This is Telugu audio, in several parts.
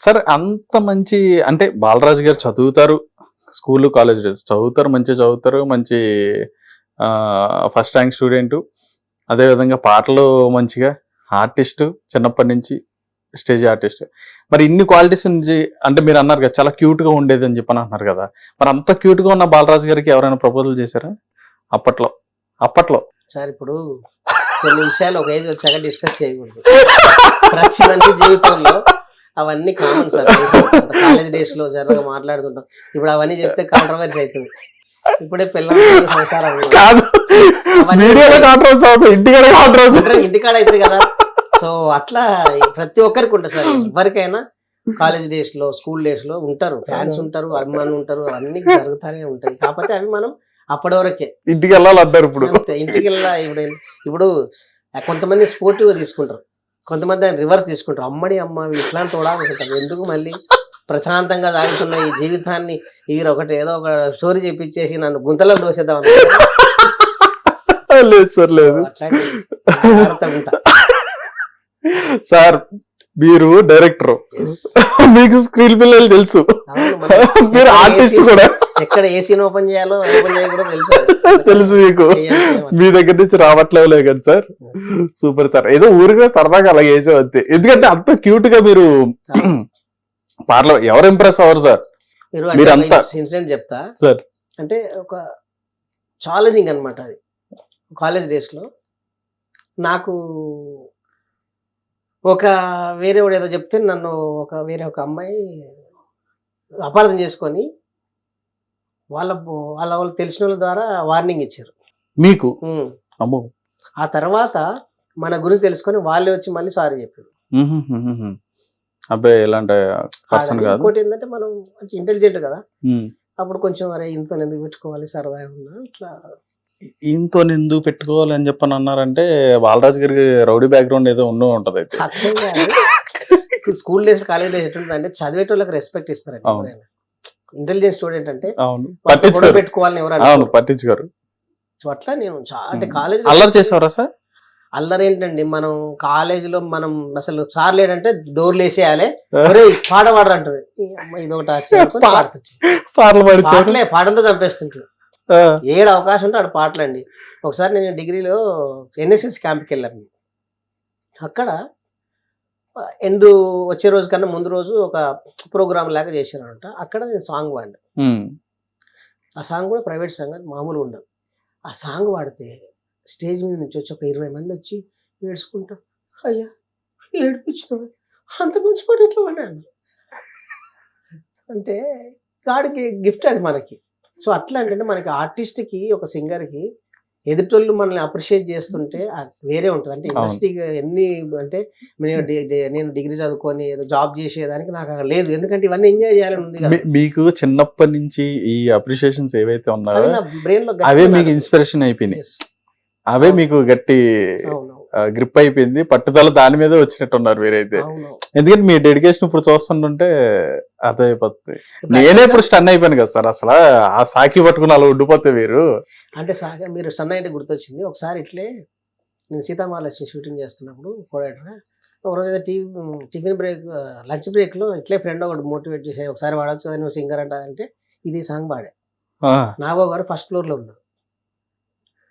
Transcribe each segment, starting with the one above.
సార్ అంత మంచి అంటే బాలరాజు గారు చదువుతారు స్కూల్ కాలేజ్ చదువుతారు మంచిగా చదువుతారు మంచి ఫస్ట్ ర్యాంక్ స్టూడెంట్ అదేవిధంగా పాటలు మంచిగా ఆర్టిస్ట్ చిన్నప్పటి నుంచి స్టేజ్ ఆర్టిస్ట్ మరి ఇన్ని క్వాలిటీస్ నుంచి అంటే మీరు అన్నారు కదా చాలా క్యూట్గా ఉండేది అని చెప్పని అన్నారు కదా మరి అంత క్యూట్గా ఉన్న బాలరాజు గారికి ఎవరైనా ప్రపోజల్ చేశారా? అప్పట్లో అప్పట్లో. సార్ ఇప్పుడు కొన్ని విషయాలు ఒక ఏజ్ వచ్చాక డిస్కస్ చేయకూడదు. ప్రతి మనిషి జీవితంలో అవన్నీ కామన్ సార్. కాలేజ్ డేస్లో జనరల్గా మాట్లాడుతుంటాం. ఇప్పుడు అవన్నీ చెప్తే కాంట్రవర్సీ అవుతుంది. ఇప్పుడే పిల్లలు సంసారం కాదు. అవన్నీ మీడియాలో కాంట్రవర్సీ అవుతుంది. ఇంటికాడ కాంట్రవర్సీ అందరం ఇంటికాడ అవుతుంది కదా. సో అట్లా ప్రతి ఒక్కరికి ఉంటుంది సార్. ఎవరికైనా కాలేజ్ డేస్లో స్కూల్ డేస్లో ఉంటారు. ఫ్యాన్స్ ఉంటారు అభిమానులు ఉంటారు. అవన్నీ జరుగుతానే ఉంటాయి. కాకపోతే అవి మనం అప్పటి వరకే. ఇంటికి వెళ్ళాలి ఇప్పుడు. ఇంటికి వెళ్ళా ఇప్పుడు ఇప్పుడు కొంతమంది స్పోర్టివ్ తీసుకుంటారు. కొంతమంది రివర్స్ తీసుకుంటారు అమ్మడి అమ్మ ఇట్లాంటి తోడా అనుకుంటారు ఎందుకు మళ్ళీ ప్రశాంతంగా సాగుతున్న ఈ జీవితాన్ని వీరు ఒకటి ఏదో ఒక స్టోరీ చెప్పించేసి నన్ను గుంతలో దోసేద్దాం. లేదు సార్ లేదు. సార్ మీరు డైరెక్టర్. మీకు స్క్రీన్ పిల్లలు తెలుసు. మీరు ఆర్టిస్ట్ కూడా. ఎక్కడ ఏసీని ఓపెన్ చేయాలో తెలుసు. మీకు. మీ దగ్గర నుంచి రావట్లేవులే కదా సార్. Super sir. ఏదో ఊరికే సరదాగా అలా వేసే అంతే. ఎందుకంటే అంత క్యూట్గా మీరు పాటలు ఎవరు ఇంప్రెస్ అవ్వరు సార్? మీరు ఇన్సిడెంట్ చెప్తా. సార్. అంటే ఒక ఛాలెంజింగ్ అనమాట అది. కాలేజ్ డేస్లో నాకు ఒక వేరే వాడు ఏదో చెప్తే నన్ను ఒక వేరే ఒక అమ్మాయి అపార్థం చేసుకొని వాళ్ళ వాళ్ళ వాళ్ళు తెలిసిన వాళ్ళ ద్వారా వార్నింగ్ ఇచ్చారు మీకు. అమ్మో ఆ తర్వాత మన గురించి తెలుసుకొని వాళ్ళే వచ్చి మళ్ళీ సారీ చెప్పారు. అబ్బాయి ఇలాంటి పర్సన్. కాదు ఇంకోటి ఏంటంటే మనం కొంచెం ఇంటెలిజెంట్ కదా. అప్పుడు కొంచెం అరే ఇంత ఎందుకు పెట్టుకోవాలి సరదాగా ఉన్నా ఇట్లా ఈయనతో ఎందుకు పెట్టుకోవాలి అని చెప్పని అన్నారంటే బాలరాజు గారికి రౌడీ బ్యాక్గ్రౌండ్ ఏదో ఉండి ఉంటది అయితే. స్కూల్ డేస్ కాలేజ్ డేస్ ఎట్లుంటుంది అంటే చదివేటోళ్ళకి రెస్పెక్ట్ ఇస్తారండి. ఎవరైనా ఇంటెలిజెంట్ స్టూడెంట్ అంటే పట్టించుకోరు పెట్టుకోవాలని ఎవరు. పట్టించుకోరు సో అట్లా నేను అంటే. కాలేజ్ అల్లరి చేసేవారా సార్ అల్లరి ఏంటండి మనం కాలేజ్లో మనం అసలు సార్ లేడంటే డోర్లు వేసేయాలి పాట పాడరు అంటది ఈ అమ్మ ఇదొకటి ఆశ్చర్యం అనుకొని పా- పాడుతుంది. పాటలు పాటలతో చంపేస్తుంటుంది ఏడు అవకాశం ఉంటే ఆడ పాటలండి ఒకసారి నేను డిగ్రీలో ఎన్ఎస్ఎస్ క్యాంప్కి వెళ్ళాను అక్కడ ఎండ్ వచ్చే రోజు కన్నా ముందు రోజు ఒక ప్రోగ్రామ్ లాగా చేశారంట. అక్కడ నేను సాంగ్ మ్మ్. ఆ సాంగ్ కూడా ప్రైవేట్ సాంగ్ అది మామూలుగా ఉండదు. ఆ సాంగ్ పాడితే స్టేజ్ మీద నుంచి వచ్చి ఒక ఇరవై మంది వచ్చి ఏడ్చుకుంటా అయ్యా ఏడిపించిన అంత మంచి పాట ఎట్లా అంటే గాడికి గిఫ్ట్ అది మనకి. సో అట్లా అంటే మనకి ఆర్టిస్ట్కి ఒక సింగర్కి ఎదుటోళ్ళు మనల్ని అప్రిషియేట్ చేస్తుంటే వేరే ఉంటుంది అంటే అవును. ఇండస్ట్రీ ఎన్ని అంటే నేను నేను డిగ్రీ చదువుకొని ఏదో జాబ్ చేసేదానికి నాకు అక్కడ లేదు ఎందుకంటే ఇవన్నీ ఎంజాయ్ చేయాలని ఉంది మీకు చిన్నప్పటి నుంచి ఈ అప్రిషియేషన్స్ ఏవైతే ఉన్నాయో అవే మీకు. ఇన్స్పిరేషన్ అయిపోయినాయి. అవే మీకు గట్టి గ్రిప్ అయిపోయింది. పట్టుదల దాని మీదే వచ్చినట్టున్నారు మీరైతే. అవును. ఎందుకంటే మీ డెడికేషన్ ఇప్పుడు చూస్తుంటుంటే అర్థమైపోతుంది. నేనే ఇప్పుడు స్టన్ అయిపోయాను కదా సార్. అసలు ఆ సాకి పట్టుకుని అలా ఉండిపోతే మీరు. అంటే సాగా మీరు సన్న అంటే గుర్తొచ్చింది. ఒకసారి ఇట్లే నేను సీతామహాలక్ష్మి షూటింగ్ చేస్తున్నప్పుడు కోడేటర్ ఒక రోజు అయితే టీ టిఫిన్ బ్రేక్ లంచ్ బ్రేక్లో ఇట్లే ఫ్రెండ్ ఒకటి మోటివేట్ చేసే ఒకసారి వాడచ్చు నువ్వు సింగర్ అంట అంటే ఇది సాంగ్ పాడే. నాగో గారు ఫస్ట్ ఫ్లోర్లో ఉన్నారు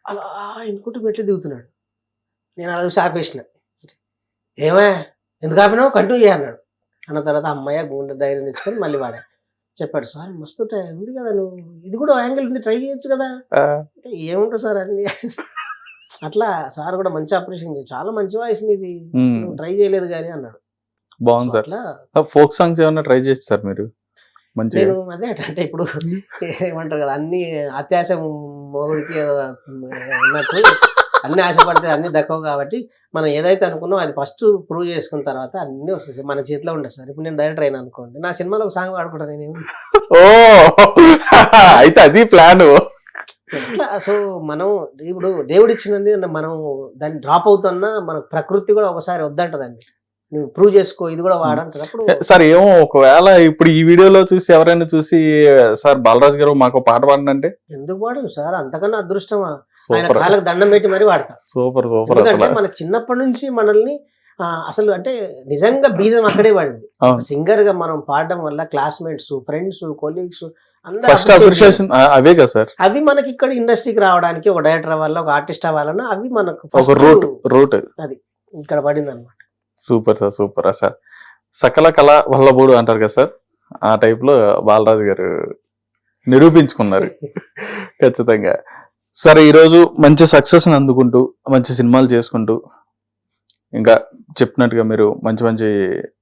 అలా ఇనుకుంటూ మెట్లు దిగుతున్నాడు. నేను అలా చూసి ఆపేసిన. ఏమే? ఎందుకు ఆపినావు? కంటిన్యూ చేయ అన్నాడు. అన్న తర్వాత అమ్మాయి గుండె ధైర్యం తెచ్చుకొని మళ్ళీ వాడా. చెప్పాడు సార్ మస్తు ఉంది కదా నువ్వు. ఇది కూడా యాంగిల్ ఉంది ట్రై చేయొచ్చు కదా. ఏముంటుంది సార్ అన్ని? అట్లా సార్ కూడా మంచి అప్రిషియేషన్ చేసి చాలా మంచి వాయిస్ నువ్వు ట్రై చేయలేదు కానీ అన్నాడు. బాగుంది సార్. అట్లా ఫోక్ సాంగ్స్ ఏమన్నా ట్రై చేసి సార్ మీరు? నేను అదే అంటే ఇప్పుడు ఏమంటారు కదా అన్ని అత్యాశ మొగుడికి ఉన్నట్టు అన్ని ఆశపడితే అన్ని దక్కవు కాబట్టి మనం ఏదైతే అనుకున్నామో అది ఫస్ట్ ప్రూవ్ చేసుకున్న తర్వాత అన్ని వస్తాయి. మన చేతిలో ఉండదు సార్. ఇప్పుడు నేను డైరెక్టర్ అయినా అనుకోండి. నా సినిమాలో ఒక సాంగ్ పాడుకుంటాను నేను ఓ! అయితే అది ప్లాన్ ఎట్లా? సో మనం ఇప్పుడు దేవుడు ఇచ్చినది మనం దాన్ని డ్రాప్ అవుతున్నా మన ప్రకృతి కూడా ఒకసారి వద్దంటదండి. నువ్వు ప్రూవ్ చేసుకో ఇది కూడా అప్పుడు సార్ ఏమో ఒకవేళ ఇప్పుడు ఈ వీడియోలో చూసి ఎవరైనా చూసి సార్ బాలరాజ్ గారు మాకు పాట పాడండి ఎందుకు వాడు? సార్ అంతకన్నా అదృష్టమా? ఆయన కాళ్ళకి దండం పెట్టి మరీ వాడతా. సూపర్ సూపర్ ఎందుకంటే అసలు. మనకి చిన్నప్పటి నుంచి మనల్ని అసలు అంటే నిజంగా బీజం అక్కడే పడింది. సింగర్గా మనం పాడడం వల్ల classmates friends colleagues first appreciation అవే కదా సార్. అవి మనకి ఇక్కడ ఇండస్ట్రీకి రావడానికి ఒక డైరెక్టర్ వల్ల ఒక ఆర్టిస్ట్ అవ్వాలన్నా అవి మనకు ఒక రూట్ రూట్. ఇక్కడ పడింది అనమాట సూపర్ సార్ సూపర్. సార్. సకల కళ వల్లబోడు అంటారు కదా సార్ ఆ టైప్లో బాలరాజు గారు నిరూపించుకున్నారు. ఖచ్చితంగా. సరే ఈరోజు మంచి సక్సెస్ అందుకుంటూ మంచి సినిమాలు చేసుకుంటూ ఇంకా చెప్పినట్టుగా మీరు మంచి మంచి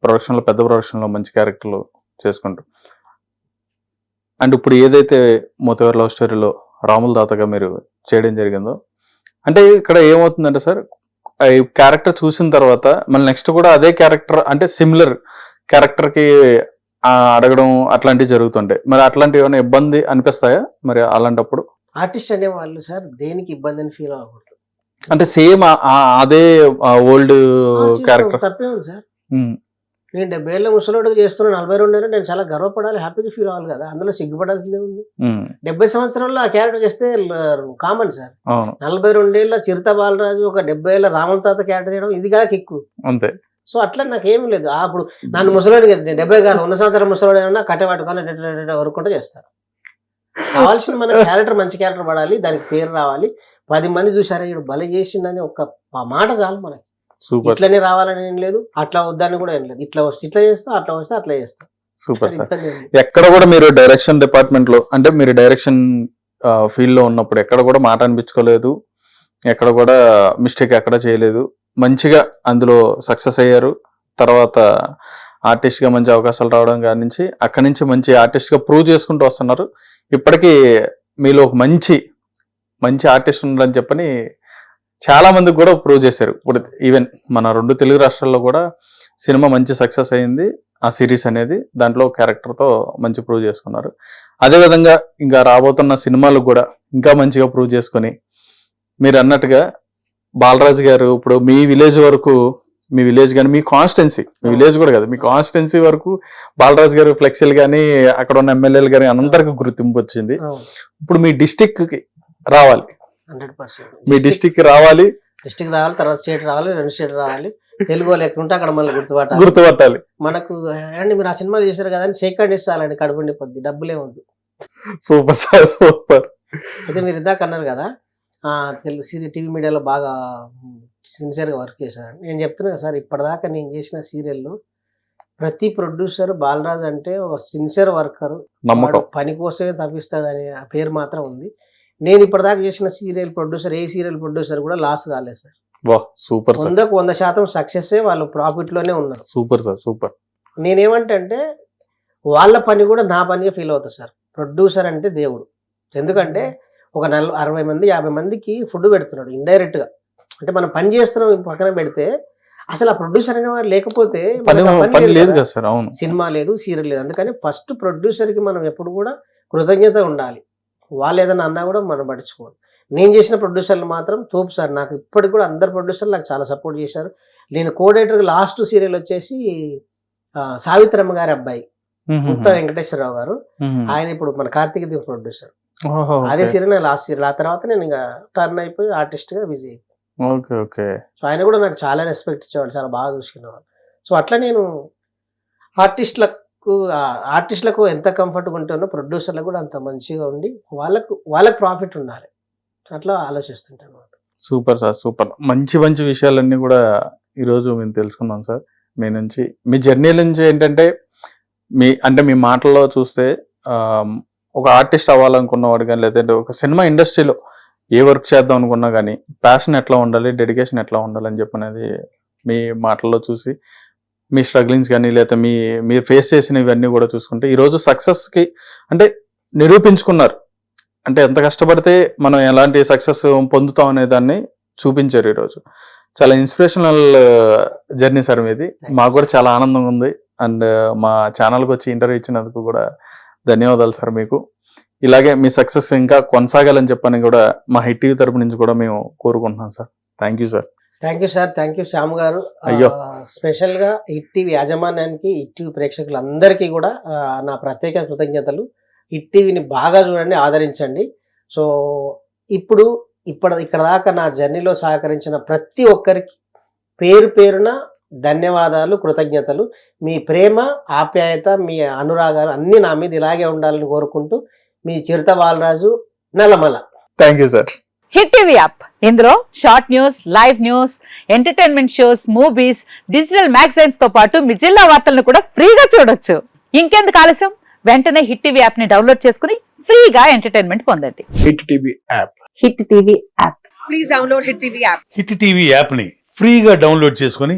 ప్రొడక్షన్లో పెద్ద ప్రొడక్షన్లో మంచి క్యారెక్టర్లు చేసుకుంటూ. అండ్ ఇప్పుడు ఏదైతే మోతేవర్ లవ్ స్టోరీలో రాముల దాతగా మీరు చేయడం జరిగిందో అంటే ఇక్కడ ఏమవుతుందంటే సార్ ఈ క్యారెక్టర్ చూసిన తర్వాత మళ్ళీ నెక్స్ట్ కూడా అదే క్యారెక్టర్ అంటే సిమిలర్ క్యారెక్టర్కి ఆ, అడగడం అట్లాంటివి జరుగుతుంటాయి. మరి అట్లాంటివి ఏమైనా ఇబ్బంది అనిపిస్తాయా? మరి అలాంటప్పుడు? ఆర్టిస్ట్ అనే వాళ్ళు సార్ దేనికి ఇబ్బంది అని ఫీల్ అవ్వకూడదు. అంటే సేమ్ అదే ఓల్డ్ క్యారెక్టర్ తప్పే ఉంది సార్. నేను డెబ్బై ఏళ్ళ ముసలోడికి చేస్తున్నా నలభై రెండు నేను చాలా గర్వపడాలి హ్యాపీగా ఫీల్ అవ్వాలి కదా. అందులో సిగ్గుపడాల్సిందే ఉంది డెబ్బై సంవత్సరాల్లో ఆ క్యారెక్టర్ చేస్తే కామన్ సార్. నలభై రెండేళ్ళ చిరుత బాలరాజు ఒక డెబ్బై ఏళ్ళ రాముల తాత క్యారెక్టర్ చేయడం ఇది కాక ఎక్కువ అంతే. సో అట్లా నాకేం లేదు. ఆ, అప్పుడు నన్ను ముసలోడికి నేను డెబ్బై కాదు వంద సంవత్సరం ముసలోడు అయినా కట్టె వరకుంటే చేస్తారు. కావాల్సిన మన క్యారెక్టర్ మంచి క్యారెక్టర్ పడాలి దానికి పేరు రావాలి. పది మంది చూసారా ఈడు బలి చేసిండని ఒక మాట చాలు మనకి. సూపర్ ఇట్లనే రావాలని ఏం లేదు అట్లా వద్దని కూడా ఏం లేదు. ఇట్లా వస్తే ఇట్లా చేస్తా అట్లా వస్తే అట్లా చేస్తా. Super sir. ఎక్కడ కూడా మీరు డైరెక్షన్ డిపార్ట్మెంట్లో అంటే మీరు డైరెక్షన్ ఫీల్డ్లో ఉన్నప్పుడు ఎక్కడ కూడా మాట అనిపించుకోలేదు. ఎక్కడ కూడా మిస్టేక్ ఎక్కడ చేయలేదు. మంచిగా అందులో సక్సెస్ అయ్యారు. తర్వాత ఆర్టిస్ట్గా మంచి అవకాశాలు రావడం కాడి నుంచి అక్కడి నుంచి మంచి ఆర్టిస్ట్గా ప్రూవ్ చేసుకుంటూ వస్తున్నారు. ఇప్పటికీ మీలో ఒక మంచి మంచి ఆర్టిస్ట్ ఉన్నారని చెప్పని చాలా మందికి కూడా ప్రూవ్ చేశారు. ఇప్పుడు ఈవెన్ మన రెండు తెలుగు రాష్ట్రాల్లో కూడా సినిమా మంచి సక్సెస్ అయింది. ఆ సిరీస్ అనేది దాంట్లో character తో మంచి ప్రూవ్ చేసుకున్నారు. అదే విధంగా ఇంకా రాబోతున్న సినిమాలు కూడా ఇంకా మంచిగా ప్రూవ్ చేసుకొని మీరు అన్నట్టుగా బాలరాజు గారు ఇప్పుడు మీ విలేజ్ వరకు మీ విలేజ్ కానీ మీ కాన్స్టెన్సీ మీ విలేజ్ కూడా కదా మీ కాన్స్టెన్సీ వరకు బాలరాజు గారు ఫ్లెక్సీలు కానీ అక్కడ ఉన్న ఎమ్మెల్యేలు కానీ అందరికి గుర్తింపు వచ్చింది. ఇప్పుడు మీ డిస్టిక్కి రావాలి. Hundred percent. మీ డిస్టిక్ రావాలి. డిస్టిక్ రావాలి తర్వాత స్టేట్ రావాలి రెండు స్టేట్ రావాలి. తెలుగు ఉంటే అక్కడ మళ్ళీ గుర్తుపట్టాలి. గుర్తుపట్టాలి. మనకు అండి మీరు ఆ సినిమాలు చేశారు కదా అని షేక్ ఇస్తాలండి కడుపు నిండిపోద్ది డబ్బులే ఉంది సూపర్ సార్ సూపర్ అయితే మీరు ఇందాక అన్నారు కదా ఆ, తెలుగు సీరియల్ టీవీ మీడియాలో బాగా సిన్సియర్గా వర్క్ చేశారు నేను చెప్తున్నా కదా సార్ ఇప్పటిదాకా నేను చేసిన సీరియల్లో ప్రతి ప్రొడ్యూసర్ బాలరాజ్ అంటే ఒక సిన్సియర్ వర్కర్ నమ్మకం. పని కోసమే తప్పిస్తాడనే ఆ పేరు మాత్రం ఉంది. నేను ఇప్పటిదాకా చేసిన సీరియల్ ప్రొడ్యూసర్ ఏ సీరియల్ ప్రొడ్యూసర్ కూడా లాస్ కాలేదు సార్. వా సూపర్ వందకు వంద శాతం సక్సెస్ వాళ్ళు ప్రాఫిట్లోనే ఉన్నారు. Super sir super. నేనేమంటే అంటే వాళ్ళ పని కూడా నా పనిగా ఫీల్ అవుతుంది సార్. ప్రొడ్యూసర్ అంటే దేవుడు. ఎందుకంటే ఒక నల్ అరవై మంది యాభై మందికి ఫుడ్ పెడుతున్నాడు ఇండైరెక్ట్గా. అంటే మనం పని చేస్తున్నాం పక్కన పెడితే అసలు ఆ ప్రొడ్యూసర్ అనేవాడు లేకపోతే లేదు కదా. కదా సార్ అవును. సినిమా లేదు సీరియల్ లేదు. అందుకని ఫస్ట్ ప్రొడ్యూసర్కి మనం ఎప్పుడు కూడా కృతజ్ఞత ఉండాలి. వాళ్ళు ఏదైనా అన్నా కూడా మనం పట్టించుకోవాలి నేను చేసిన ప్రొడ్యూసర్లు మాత్రం తోపు సార్. నాకు ఇప్పటికి కూడా అందరు ప్రొడ్యూసర్లు నాకు చాలా సపోర్ట్ చేశారు. నేను కోడేటర్ లాస్ట్ సీరియల్ వచ్చేసి సావిత్రమ్మ గారి అబ్బాయి. ముత్త వెంకటేశ్వరరావు గారు. ఆయన ఇప్పుడు మన కార్తీక దీప్ ప్రొడ్యూసర్ అదే సీరియల్ లాస్ట్ సీరియల్ ఆ తర్వాత నేను ఇంకా టర్న్ అయిపోయి ఆర్టిస్ట్గా బిజీ అయిపోయి ఓకే ఓకే. సో ఆయన కూడా నాకు చాలా రెస్పెక్ట్ ఇచ్చేవాడు చాలా బాగా చూసుకునేవాడు సో అట్లా నేను ఆర్టిస్టులకు ఆర్టిస్టులకు ఎంత కంఫర్ట్గా ఉంటుందో ప్రొడ్యూసర్లకు కూడా అంత మంచిగా ఉండి వాళ్ళకు వాళ్ళకి ప్రాఫిట్ ఉండాలి. అట్లా ఆలోచిస్తుంటాను అన్నమాట. Super sir super. మంచి మంచి విషయాలన్నీ కూడా ఈరోజు మేము తెలుసుకున్నాం సార్. మీ నుంచి మీ జర్నీ నుంచి ఏంటంటే మీ అంటే మీ మాటల్లో చూస్తే ఒక ఆర్టిస్ట్ అవ్వాలనుకున్నవాడు కానీ లేదంటే ఒక సినిమా ఇండస్ట్రీలో ఏ వర్క్ చేద్దాం అనుకున్నా కానీ ప్యాషన్ ఎట్లా ఉండాలి డెడికేషన్ ఎట్లా ఉండాలి అని చెప్పనేది మీ మాటల్లో చూసి మీ స్ట్రగ్లింగ్స్ కానీ లేదా మీ మీరు ఫేస్ చేసిన ఇవన్నీ కూడా చూసుకుంటే ఈరోజు సక్సెస్కి అంటే నిరూపించుకున్నారు. అంటే ఎంత కష్టపడితే మనం ఎలాంటి సక్సెస్ పొందుతాం అనే దాన్ని చూపించారు ఈరోజు చాలా ఇన్స్పిరేషనల్ జర్నీ సార్ మీది. మాకు కూడా చాలా ఆనందంగా ఉంది. అండ్ మా ఛానల్కి వచ్చి ఇంటర్వ్యూ ఇచ్చినందుకు కూడా ధన్యవాదాలు సార్ మీకు. ఇలాగే మీ సక్సెస్ ఇంకా కొనసాగాలని చెప్పని కూడా మా హిట్ టీవీ తరపు నుంచి కూడా మేము కోరుకుంటున్నాం sir. Thank you sir thank you sir thank you Shyam garu. అయ్యో. స్పెషల్గా హిట్ టీవీ యాజమాన్యానికి హిట్ టీవీ ప్రేక్షకులందరికీ కూడా నా ప్రత్యేక కృతజ్ఞతలు. హిట్ టీవీని బాగా చూడండి ఆదరించండి. సో ఇప్పుడు ఇప్పుడు ఇక్కడ దాకా నా జర్నీలో సహకరించిన ప్రతి ఒక్కరికి పేరు పేరున ధన్యవాదాలు కృతజ్ఞతలు. మీ ప్రేమ ఆప్యాయత మీ అనురాగాలు అన్నీ నా మీద ఇలాగే ఉండాలని కోరుకుంటూ మీ Chirutha Balaraju Nallamala. Thank you sir hit TV app. ఇందులో short news live news entertainment shows movies digital మ్యాగజైన్స్తో పాటు మీ జిల్లా వార్తలను కూడా ఫ్రీగా చూడొచ్చు. ఇంకెందుకు ఆలస్యం? వెంటనే హిట్ టీవీ యాప్ని డౌన్లోడ్ చేసుకుని ఫ్రీగా ఎంటర్టైన్మెంట్ పొందండి. Hit TV app. Hit TV app. Hit TV యాప్ని ఫ్రీగా డౌన్లోడ్ చేసుకొని